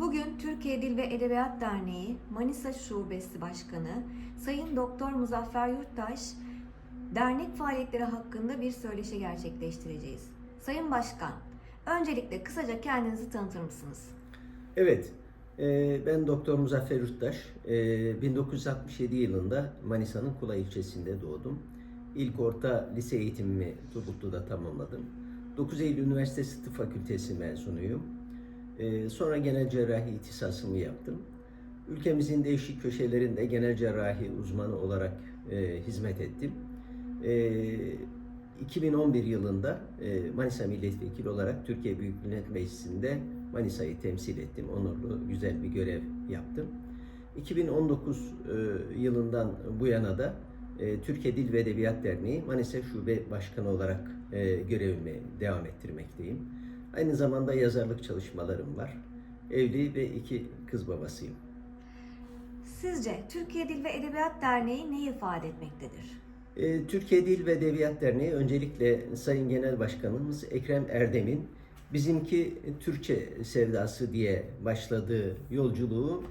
Bugün Türkiye Dil ve Edebiyat Derneği Manisa Şubesi Başkanı Sayın Doktor Muzaffer Yurttaş dernek faaliyetleri hakkında bir söyleşi gerçekleştireceğiz. Sayın Başkan, öncelikle kısaca kendinizi tanıtır mısınız? Evet, e, ben Doktor Muzaffer Yurttaş. E, 1967 yılında Manisa'nın Kula ilçesinde doğdum. İlk orta lise eğitimimi Turgutlu'da tamamladım. 9 Eylül Üniversitesi Tıp Fakültesi mezunuyum. E, sonra genel cerrahi ihtisasımı yaptım. Ülkemizin değişik köşelerinde genel cerrahi uzmanı olarak e, hizmet ettim. E, 2011 yılında e, Manisa Milletvekili olarak Türkiye Büyük Millet Meclisi'nde Manisa'yı temsil ettim. Onurlu, güzel bir görev yaptım. 2019 e, yılından bu yana da e, Türkiye Dil ve Edebiyat Derneği Manisa Şube Başkanı olarak e, görevimi devam ettirmekteyim. Aynı zamanda yazarlık çalışmalarım var. Evli ve iki kız babasıyım. Sizce Türkiye Dil ve Edebiyat Derneği ne ifade etmektedir? Ee, Türkiye Dil ve Edebiyat Derneği öncelikle Sayın Genel Başkanımız Ekrem Erdem'in bizimki Türkçe sevdası diye başladığı yolculuğu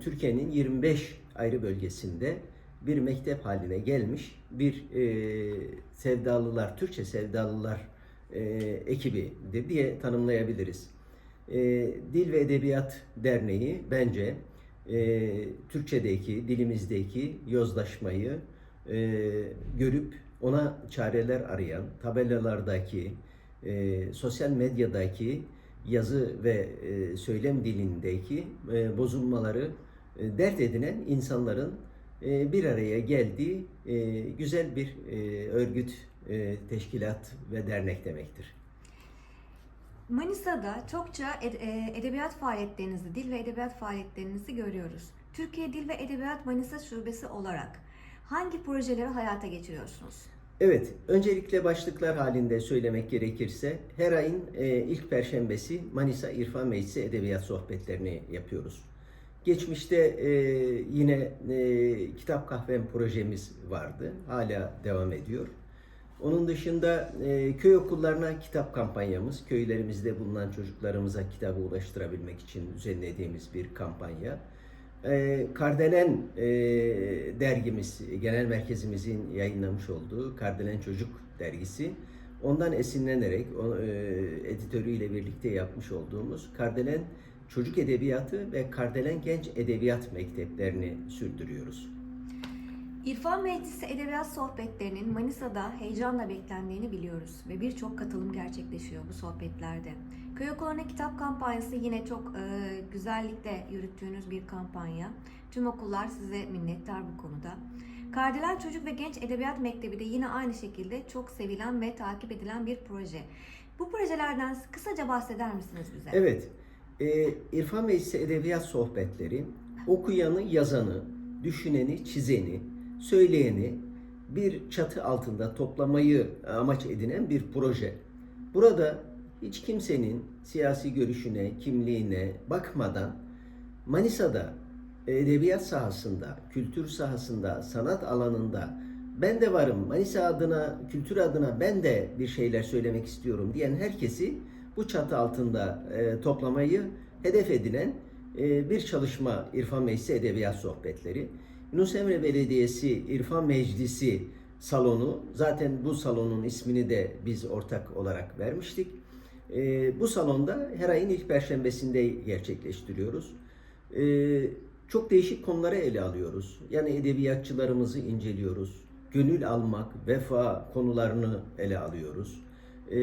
Türkiye'nin 25 ayrı bölgesinde bir mektep haline gelmiş bir e, sevdalılar, Türkçe sevdalılar e, ekibidir diye tanımlayabiliriz. E, Dil ve Edebiyat Derneği bence e, Türkçedeki, dilimizdeki yozlaşmayı e, görüp ona çareler arayan, tabelalardaki, e, sosyal medyadaki yazı ve e, söylem dilindeki e, bozulmaları e, dert edinen insanların e, bir araya geldiği e, güzel bir e, örgüt, e, teşkilat ve dernek demektir. Manisa'da çokça e, edebiyat faaliyetlerinizi, dil ve edebiyat faaliyetlerinizi görüyoruz. Türkiye Dil ve Edebiyat Manisa Şubesi olarak hangi projeleri hayata geçiriyorsunuz? Evet, öncelikle başlıklar halinde söylemek gerekirse her ayın e, ilk perşembesi Manisa İrfan Meclisi Edebiyat Sohbetlerini yapıyoruz. Geçmişte e, yine e, kitap kahvem projemiz vardı, hala devam ediyor. Onun dışında e, köy okullarına kitap kampanyamız, köylerimizde bulunan çocuklarımıza kitabı ulaştırabilmek için düzenlediğimiz bir kampanya. E, Kardelen e, dergimiz, genel merkezimizin yayınlamış olduğu Kardelen Çocuk dergisi. Ondan esinlenerek o, e, editörüyle birlikte yapmış olduğumuz Kardelen Çocuk Edebiyatı ve Kardelen Genç Edebiyat Mekteplerini sürdürüyoruz. İrfan Meclisi Edebiyat Sohbetlerinin Manisa'da heyecanla beklendiğini biliyoruz ve birçok katılım gerçekleşiyor bu sohbetlerde. Köy okullarına kitap kampanyası yine çok e, güzellikle yürüttüğünüz bir kampanya. Tüm okullar size minnettar bu konuda. Kardelen Çocuk ve Genç Edebiyat Mektebi de yine aynı şekilde çok sevilen ve takip edilen bir proje. Bu projelerden kısaca bahseder misiniz bize? Evet, e, İrfan Meclisi Edebiyat Sohbetleri okuyanı, yazanı, düşüneni, çizeni, söyleyeni bir çatı altında toplamayı amaç edinen bir proje. Burada hiç kimsenin siyasi görüşüne, kimliğine bakmadan Manisa'da edebiyat sahasında, kültür sahasında, sanat alanında ben de varım, Manisa adına, kültür adına ben de bir şeyler söylemek istiyorum diyen herkesi bu çatı altında e, toplamayı hedef edinen e, bir çalışma İrfan Meclisi Edebiyat Sohbetleri. Yunus Emre Belediyesi İrfan Meclisi salonu, zaten bu salonun ismini de biz ortak olarak vermiştik. E, bu salonda her ayın ilk perşembesinde gerçekleştiriyoruz. E, çok değişik konuları ele alıyoruz. Yani edebiyatçılarımızı inceliyoruz. Gönül almak, vefa konularını ele alıyoruz. E,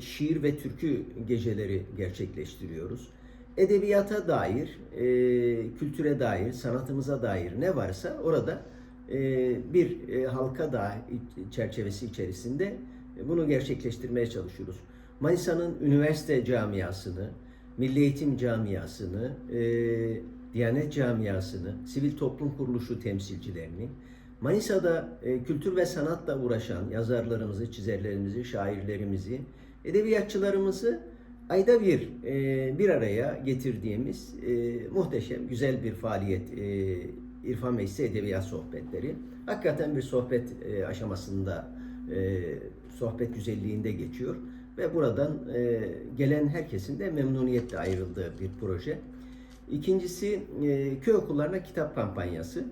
şiir ve türkü geceleri gerçekleştiriyoruz. Edebiyata dair, e, kültüre dair, sanatımıza dair ne varsa orada e, bir e, halka da çerçevesi içerisinde bunu gerçekleştirmeye çalışıyoruz. Manisa'nın üniversite camiasını, milli eğitim camiasını, e, Diyanet camiasını, sivil toplum kuruluşu temsilcilerini, Manisa'da e, kültür ve sanatla uğraşan yazarlarımızı, çizerlerimizi, şairlerimizi, edebiyatçılarımızı ayda bir e, bir araya getirdiğimiz e, muhteşem, güzel bir faaliyet e, İrfan Meclisi Edebiyat Sohbetleri. Hakikaten bir sohbet e, aşamasında, e, sohbet güzelliğinde geçiyor ve buradan e, gelen herkesin de memnuniyetle ayrıldığı bir proje. İkincisi e, köy okullarına kitap kampanyası.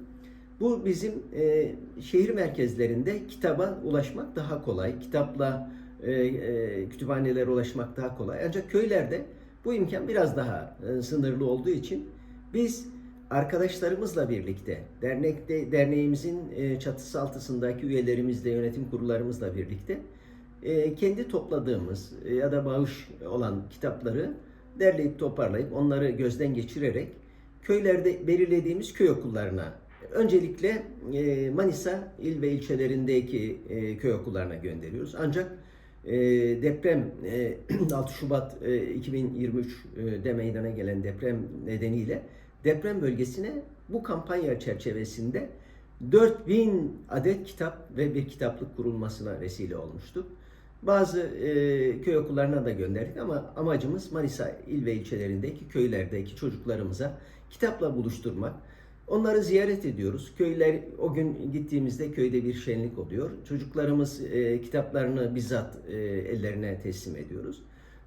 Bu bizim e, şehir merkezlerinde kitaba ulaşmak daha kolay. Kitapla e, e, kütüphanelere ulaşmak daha kolay. Ancak köylerde bu imkan biraz daha e, sınırlı olduğu için biz arkadaşlarımızla birlikte dernekte derneğimizin e, çatısı altısındaki üyelerimizle yönetim kurullarımızla birlikte e, kendi topladığımız e, ya da bağış olan kitapları derleyip toparlayıp onları gözden geçirerek köylerde belirlediğimiz köy okullarına öncelikle e, Manisa il ve ilçelerindeki e, köy okullarına gönderiyoruz. Ancak e, deprem e, 6 Şubat e, 2023 e, de meydana gelen deprem nedeniyle deprem bölgesine bu kampanya çerçevesinde 4000 adet kitap ve bir kitaplık kurulmasına vesile olmuştuk. Bazı e, köy okullarına da gönderdik ama amacımız Manisa il ve ilçelerindeki köylerdeki çocuklarımıza kitapla buluşturmak. Onları ziyaret ediyoruz. Köyler o gün gittiğimizde köyde bir şenlik oluyor. Çocuklarımız e, kitaplarını bizzat e, ellerine teslim ediyoruz.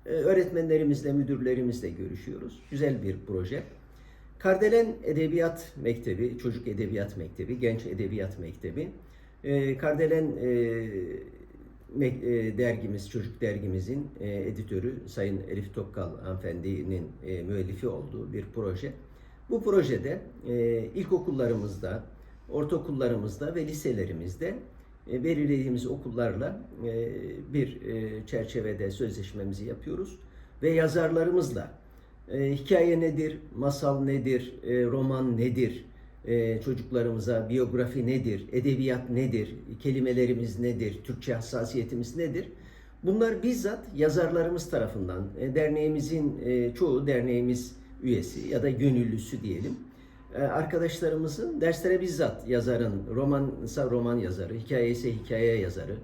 E, öğretmenlerimizle, müdürlerimizle görüşüyoruz. Güzel bir proje. Kardelen Edebiyat Mektebi, Çocuk Edebiyat Mektebi, Genç Edebiyat Mektebi. E, Kardelen e, e, dergimiz, çocuk dergimizin e, editörü Sayın Elif Tokkal hanımefendinin e, müellifi olduğu bir proje. Bu projede e, ilkokullarımızda, ortaokullarımızda ve liselerimizde e, belirlediğimiz okullarla e, bir e, çerçevede sözleşmemizi yapıyoruz ve yazarlarımızla e, hikaye nedir, masal nedir, e, roman nedir, e, çocuklarımıza biyografi nedir, edebiyat nedir, kelimelerimiz nedir, Türkçe hassasiyetimiz nedir? Bunlar bizzat yazarlarımız tarafından, e, derneğimizin e, çoğu derneğimiz üyesi ya da gönüllüsü diyelim. E, arkadaşlarımızın derslere bizzat yazarın, romansa roman yazarı, hikaye ise hikaye yazarı,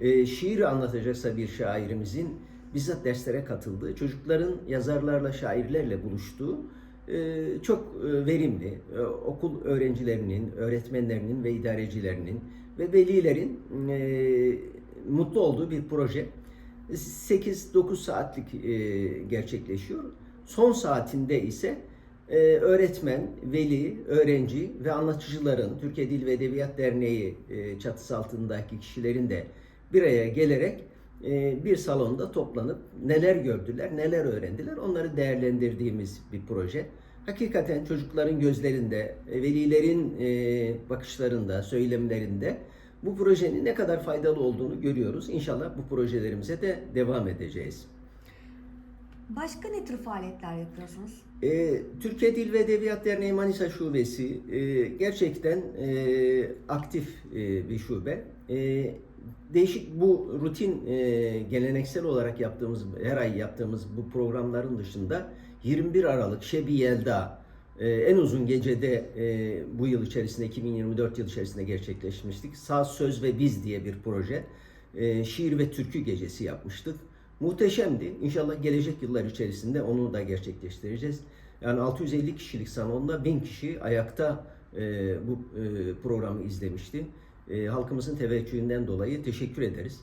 e, şiir anlatacaksa bir şairimizin bizzat derslere katıldığı, çocukların yazarlarla, şairlerle buluştuğu e, çok e, verimli, okul öğrencilerinin, öğretmenlerinin ve idarecilerinin ve velilerin mutlu olduğu bir proje. 8-9 saatlik gerçekleşiyor. Son saatinde ise e, öğretmen, veli, öğrenci ve anlatıcıların Türkiye Dil ve Edebiyat Derneği e, çatısı altındaki kişilerin de bir araya gelerek e, bir salonda toplanıp neler gördüler, neler öğrendiler onları değerlendirdiğimiz bir proje. Hakikaten çocukların gözlerinde, e, velilerin e, bakışlarında, söylemlerinde bu projenin ne kadar faydalı olduğunu görüyoruz. İnşallah bu projelerimize de devam edeceğiz. Başka ne tür faaliyetler yapıyorsunuz? Ee, Türkiye Dil ve Edebiyat Derneği Manisa Şubesi e, gerçekten e, aktif e, bir şube. E, değişik bu rutin e, geleneksel olarak yaptığımız her ay yaptığımız bu programların dışında 21 Aralık Şebi Yelda e, en uzun gecede e, bu yıl içerisinde 2024 yıl içerisinde gerçekleşmiştik. Saz Söz ve Biz diye bir proje. E, şiir ve türkü gecesi yapmıştık. Muhteşemdi. İnşallah gelecek yıllar içerisinde onu da gerçekleştireceğiz. Yani 650 kişilik salonda 1000 kişi ayakta e, bu e, programı izlemişti. E, halkımızın teveccühünden dolayı teşekkür ederiz.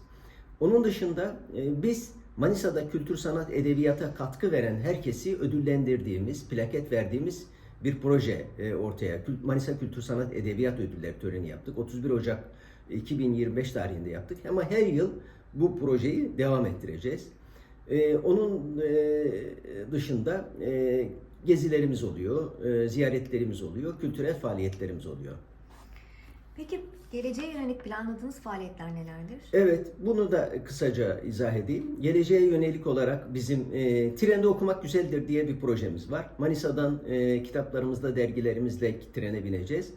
Onun dışında e, biz Manisa'da kültür sanat edebiyata katkı veren herkesi ödüllendirdiğimiz, plaket verdiğimiz bir proje e, ortaya. Manisa Kültür Sanat Edebiyat Ödülleri töreni yaptık. 31 Ocak 2025 tarihinde yaptık. Ama her yıl bu projeyi devam ettireceğiz. Ee, onun e, dışında e, gezilerimiz oluyor, e, ziyaretlerimiz oluyor, kültürel faaliyetlerimiz oluyor. Peki geleceğe yönelik planladığınız faaliyetler nelerdir? Evet, bunu da kısaca izah edeyim. Geleceğe yönelik olarak bizim e, trende okumak güzeldir diye bir projemiz var. Manisa'dan e, kitaplarımızla, dergilerimizle trene bineceğiz.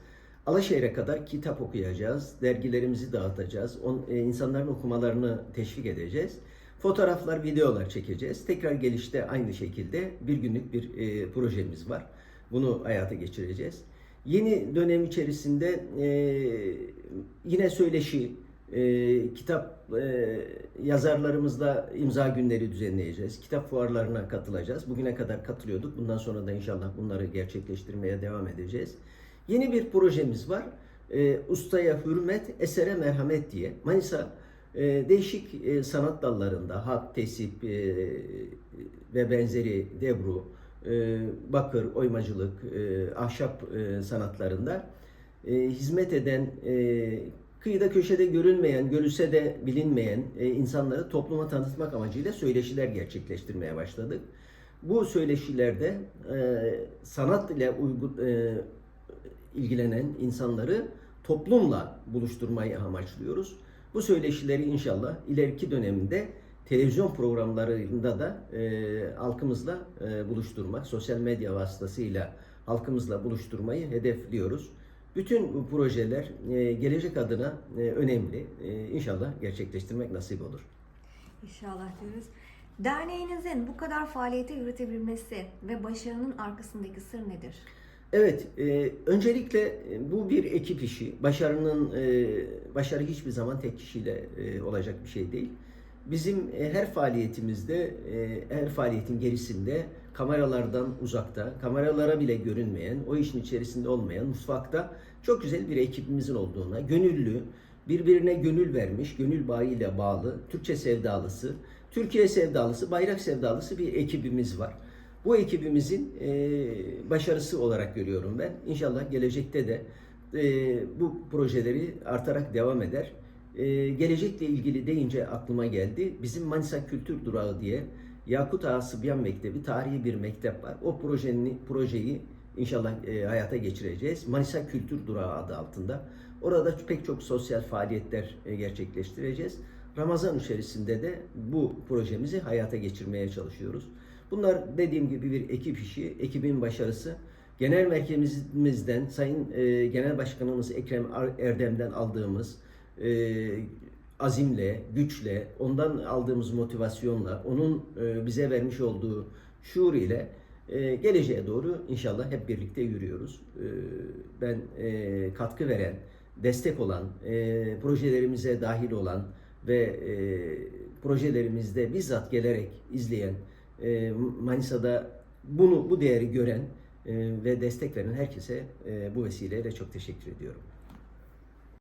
Alaşehir'e kadar kitap okuyacağız, dergilerimizi dağıtacağız, on, e, insanların okumalarını teşvik edeceğiz. Fotoğraflar, videolar çekeceğiz. Tekrar gelişte aynı şekilde bir günlük bir e, projemiz var. Bunu hayata geçireceğiz. Yeni dönem içerisinde e, yine söyleşi, e, kitap e, yazarlarımızla imza günleri düzenleyeceğiz. Kitap fuarlarına katılacağız. Bugüne kadar katılıyorduk. Bundan sonra da inşallah bunları gerçekleştirmeye devam edeceğiz. Yeni bir projemiz var. E, ustaya hürmet, esere merhamet diye. Manisa e, değişik e, sanat dallarında hat, tesip e, ve benzeri Debru, e, bakır, oymacılık, e, ahşap e, sanatlarında e, hizmet eden, e, kıyıda köşede görünmeyen, görülse de bilinmeyen e, insanları topluma tanıtmak amacıyla söyleşiler gerçekleştirmeye başladık. Bu söyleşilerde e, sanat ile uygu, e, ilgilenen insanları toplumla buluşturmayı amaçlıyoruz. Bu söyleşileri inşallah ileriki dönemde televizyon programlarında da e, halkımızla e, buluşturmak, sosyal medya vasıtasıyla halkımızla buluşturmayı hedefliyoruz. Bütün bu projeler e, gelecek adına e, önemli. E, inşallah gerçekleştirmek nasip olur. İnşallah diyoruz. Derneğinizin bu kadar faaliyeti yürütebilmesi ve başarının arkasındaki sır nedir? Evet, e, öncelikle e, bu bir ekip işi. Başarının e, başarı hiçbir zaman tek kişiyle e, olacak bir şey değil. Bizim e, her faaliyetimizde, e, her faaliyetin gerisinde kameralardan uzakta, kameralara bile görünmeyen, o işin içerisinde olmayan mutfakta çok güzel bir ekibimizin olduğuna, gönüllü, birbirine gönül vermiş, gönül bağıyla bağlı, Türkçe sevdalısı, Türkiye sevdalısı, bayrak sevdalısı bir ekibimiz var. Bu ekibimizin e, başarısı olarak görüyorum ben. İnşallah gelecekte de e, bu projeleri artarak devam eder. E, gelecekle ilgili deyince aklıma geldi. Bizim Manisa Kültür Durağı diye Yakut Ağa Sıbyan Mektebi tarihi bir mektep var. O projenin projeyi inşallah e, hayata geçireceğiz. Manisa Kültür Durağı adı altında. Orada pek çok sosyal faaliyetler e, gerçekleştireceğiz. Ramazan içerisinde de bu projemizi hayata geçirmeye çalışıyoruz. Bunlar dediğim gibi bir ekip işi, ekibin başarısı. Genel merkezimizden Sayın e, Genel Başkanımız Ekrem Erdem'den aldığımız e, azimle, güçle, ondan aldığımız motivasyonla, onun e, bize vermiş olduğu şuur ile e, geleceğe doğru inşallah hep birlikte yürüyoruz. E, ben e, katkı veren, destek olan, e, projelerimize dahil olan ve e, projelerimizde bizzat gelerek izleyen, e, Manisa'da bunu bu değeri gören e, ve destek veren herkese e, bu vesileyle çok teşekkür ediyorum.